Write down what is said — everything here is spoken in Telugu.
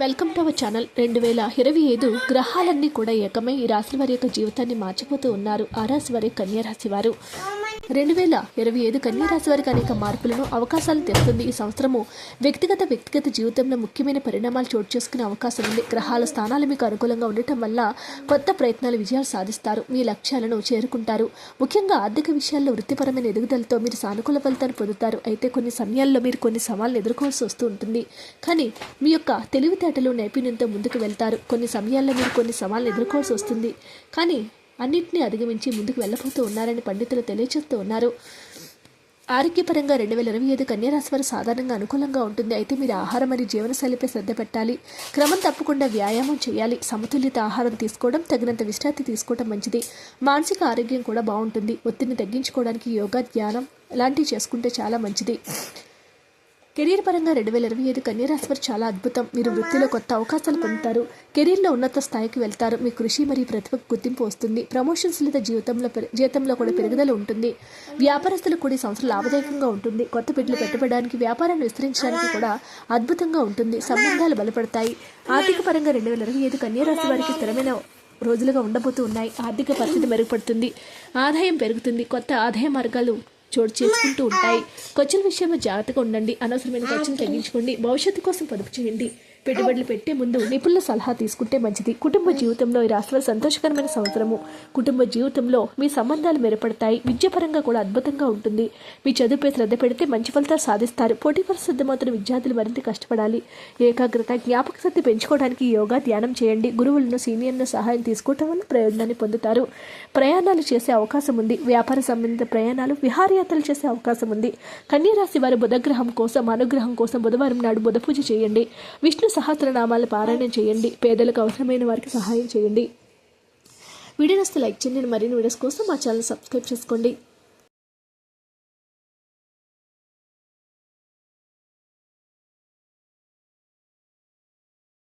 Welcome to our channel. రెండు వేల ఇరవై ఐదు గ్రహాలన్నీ కూడా ఏకమై ఈ రాశి వారి యొక్క జీవితాన్ని మార్చిపోతూ ఉన్నారు. ఆ రాశి వారి కన్యారాశి వారు. రెండు వేల ఇరవై ఐదు కన్యరాశి వారికి అనేక మార్పులను అవకాశాలు తెస్తుంది ఈ సంవత్సరము. వ్యక్తిగత వ్యక్తిగత జీవితంలో ముఖ్యమైన పరిణామాలు చోటు చేసుకునే అవకాశం ఉంది. గ్రహాల స్థానాలు మీకు అనుకూలంగా ఉండటం వల్ల కొత్త ప్రయత్నాలు విజయాలు సాధిస్తారు. మీ లక్ష్యాలను చేరుకుంటారు. ముఖ్యంగా ఆర్థిక విషయాల్లో వృత్తిపరమైన ఎదుగుదలతో మీరు సానుకూల ఫలితాన్ని పొందుతారు. అయితే కొన్ని సమయాల్లో మీరు కొన్ని సవాళ్ళను ఎదుర్కోవాల్సి వస్తూ ఉంటుంది. కానీ మీ యొక్క తెలివితేటలు నైపుణ్యంతో ముందుకు వెళ్తారు. కొన్ని సమయాల్లో మీరు కొన్ని సవాళ్ళను ఎదుర్కోవాల్సి వస్తుంది. కానీ అన్నింటినీ అధిగమించి ముందుకు వెళ్ళబోతూ ఉన్నారని పండితులు తెలియజేస్తూ ఉన్నారు. ఆరోగ్యపరంగా రెండు వేల ఇరవై ఐదు కన్యారాశి వారు సాధారణంగా అనుకూలంగా ఉంటుంది. అయితే మీరు ఆహారం మరియు జీవనశైలిపై శ్రద్ధ పెట్టాలి. క్రమం తప్పకుండా వ్యాయామం చేయాలి. సమతుల్యత ఆహారం తీసుకోవడం తగినంత విశ్రాంతి తీసుకోవడం మంచిది. మానసిక ఆరోగ్యం కూడా బాగుంటుంది. ఒత్తిడిని తగ్గించుకోవడానికి యోగా ధ్యానం లాంటివి చేసుకుంటే చాలా మంచిది. కెరీర్ పరంగా రెండు వేల ఇరవై ఐదు కన్యరాశి వారు చాలా అద్భుతం. మీరు వృత్తిలో కొత్త అవకాశాలు పొందుతారు. కెరీర్లో ఉన్నత స్థాయికి వెళ్తారు. మీ కృషి మరియు ప్రతిభకు గుర్తింపు వస్తుంది. ప్రమోషన్స్ లేదా జీవితంలో జీతంలో కూడా పెరుగుదల ఉంటుంది. వ్యాపారస్తులకు కూడా ఈ సంవత్సరం లాభదాయకంగా ఉంటుంది. కొత్త పెట్టులు పెట్టబడడానికి వ్యాపారాన్ని విస్తరించడానికి కూడా అద్భుతంగా ఉంటుంది. సంబంధాలు బలపడతాయి. ఆర్థిక పరంగా రెండు వేల ఇరవై ఐదు కన్యరాశి వారికి స్థిరమైన రోజులుగా ఉండబోతూ ఉన్నాయి. ఆర్థిక పరిస్థితి మెరుగుపడుతుంది. ఆదాయం పెరుగుతుంది. కొత్త ఆదాయ మార్గాలు చోటు చేసుకుంటూ ఉంటాయి. ఖర్చుల విషయంలో జాగ్రత్తగా ఉండండి. అనవసరమైన ఖర్చులు తగ్గించుకోండి. భవిష్యత్తు కోసం పొదుపు చేయండి. పెట్టుబడులు పెట్టే ముందు నిపుణుల సలహా తీసుకుంటే మంచిది. కుటుంబ జీవితంలో ఈ రాశివారి సంతోషకరమైన సంవత్సరము. కుటుంబ జీవితంలో మీ సంబంధాలు మెరుపడతాయి విద్యాపరంగా కూడా అద్భుతంగా ఉంటుంది. మీ చదువుపై శ్రద్ధ పెడితే మంచి ఫలితాలు సాధిస్తారు. పోటీ పరీక్ష సిద్ధమవుతున్న విద్యార్థులు మరింత కష్టపడాలి. ఏకాగ్రత జ్ఞాపక శక్తి పెంచుకోవడానికి యోగా ధ్యానం చేయండి. గురువులను సీనియర్ల సహాయం తీసుకోవటం వల్ల ప్రయోజనాన్ని పొందుతారు. ప్రయాణాలు చేసే అవకాశం ఉంది. వ్యాపార సంబంధిత ప్రయాణాలు విహారయాత్రలు చేసే అవకాశం ఉంది. కన్యరాశి వారు బుధగ్రహం కోసం అనుగ్రహం కోసం బుధవారం నాడు బుధ పూజ చేయండి. విష్ణు సహస్రనామాల పారాయణం చేయండి. పేదలకు అవసరమైన వారికి సహాయం చేయండి. వీడియో నస్తే లైక్ చేయండి. మరిన్ని వీడియోస్ కోసం మా ఛానల్ సబ్స్క్రైబ్ చేసుకోండి.